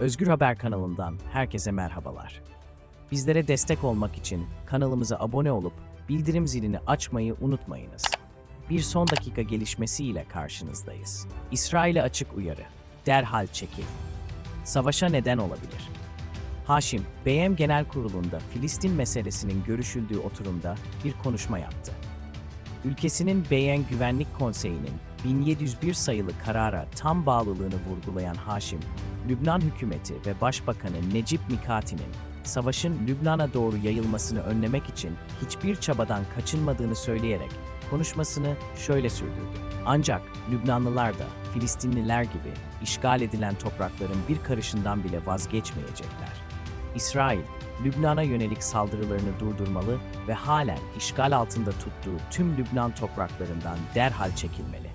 Özgür Haber kanalından herkese merhabalar. Bizlere destek olmak için kanalımıza abone olup bildirim zilini açmayı unutmayınız. Bir son dakika gelişmesiyle karşınızdayız. İsrail'e açık uyarı. Derhal çekil. Savaşa neden olabilir. Haşim, BM Genel Kurulu'nda Filistin meselesinin görüşüldüğü oturumda bir konuşma yaptı. Ülkesinin BN Güvenlik Konseyi'nin 1701 sayılı karara tam bağlılığını vurgulayan Haşim, Lübnan hükümeti ve Başbakanı Necip Mikati'nin savaşın Lübnan'a doğru yayılmasını önlemek için hiçbir çabadan kaçınmadığını söyleyerek konuşmasını şöyle sürdürdü. Ancak Lübnanlılar da Filistinliler gibi işgal edilen toprakların bir karışından bile vazgeçmeyecekler. İsrail, Lübnan'a yönelik saldırılarını durdurmalı ve halen işgal altında tuttuğu tüm Lübnan topraklarından derhal çekilmeli.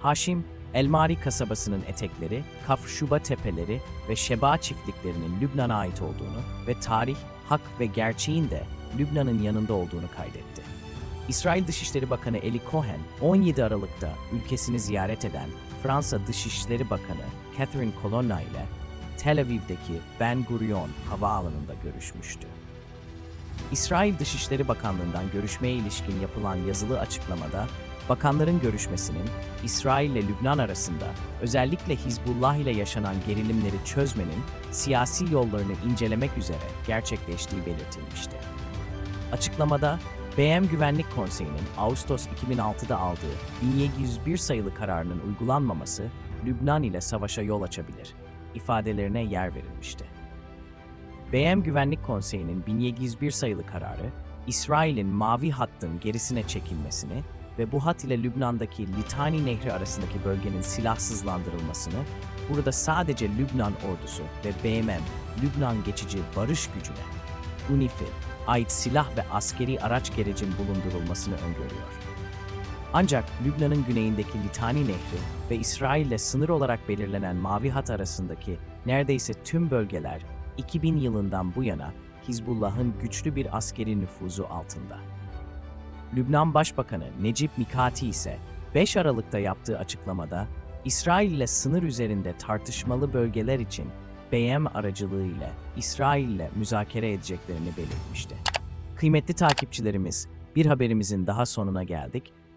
Haşim, Elmari kasabasının etekleri, Kafr Şuba tepeleri ve Şeba çiftliklerinin Lübnan'a ait olduğunu ve tarih, hak ve gerçeğin de Lübnan'ın yanında olduğunu kaydetti. İsrail Dışişleri Bakanı Eli Cohen, 17 Aralık'ta ülkesini ziyaret eden Fransa Dışişleri Bakanı Catherine Colonna ile Tel Aviv'deki Ben Gurion havaalanında görüşmüştü. İsrail Dışişleri Bakanlığı'ndan görüşmeye ilişkin yapılan yazılı açıklamada, bakanların görüşmesinin İsrail ile Lübnan arasında özellikle Hizbullah ile yaşanan gerilimleri çözmenin siyasi yollarını incelemek üzere gerçekleştiği belirtilmişti. Açıklamada, BM Güvenlik Konseyi'nin Ağustos 2006'da aldığı 1701 sayılı kararının uygulanmaması Lübnan ile savaşa yol açabilir ifadelerine yer verilmişti. BM Güvenlik Konseyi'nin 1701 sayılı kararı, İsrail'in mavi hattın gerisine çekilmesini ve bu hat ile Lübnan'daki Litani Nehri arasındaki bölgenin silahsızlandırılmasını, burada sadece Lübnan ordusu ve BMM, Lübnan Geçici Barış Gücü'ne, UNIFIL, ait silah ve askeri araç gerecin bulundurulmasını öngörüyor. Ancak Lübnan'ın güneyindeki Litani Nehri ve İsrail'le sınır olarak belirlenen Mavi Hat arasındaki neredeyse tüm bölgeler 2000 yılından bu yana Hizbullah'ın güçlü bir askeri nüfuzu altında. Lübnan Başbakanı Necip Mikati ise 5 Aralık'ta yaptığı açıklamada İsrail ile sınır üzerinde tartışmalı bölgeler için BM aracılığıyla İsrail ile müzakere edeceklerini belirtmişti. Kıymetli takipçilerimiz, bir haberimizin daha sonuna geldik.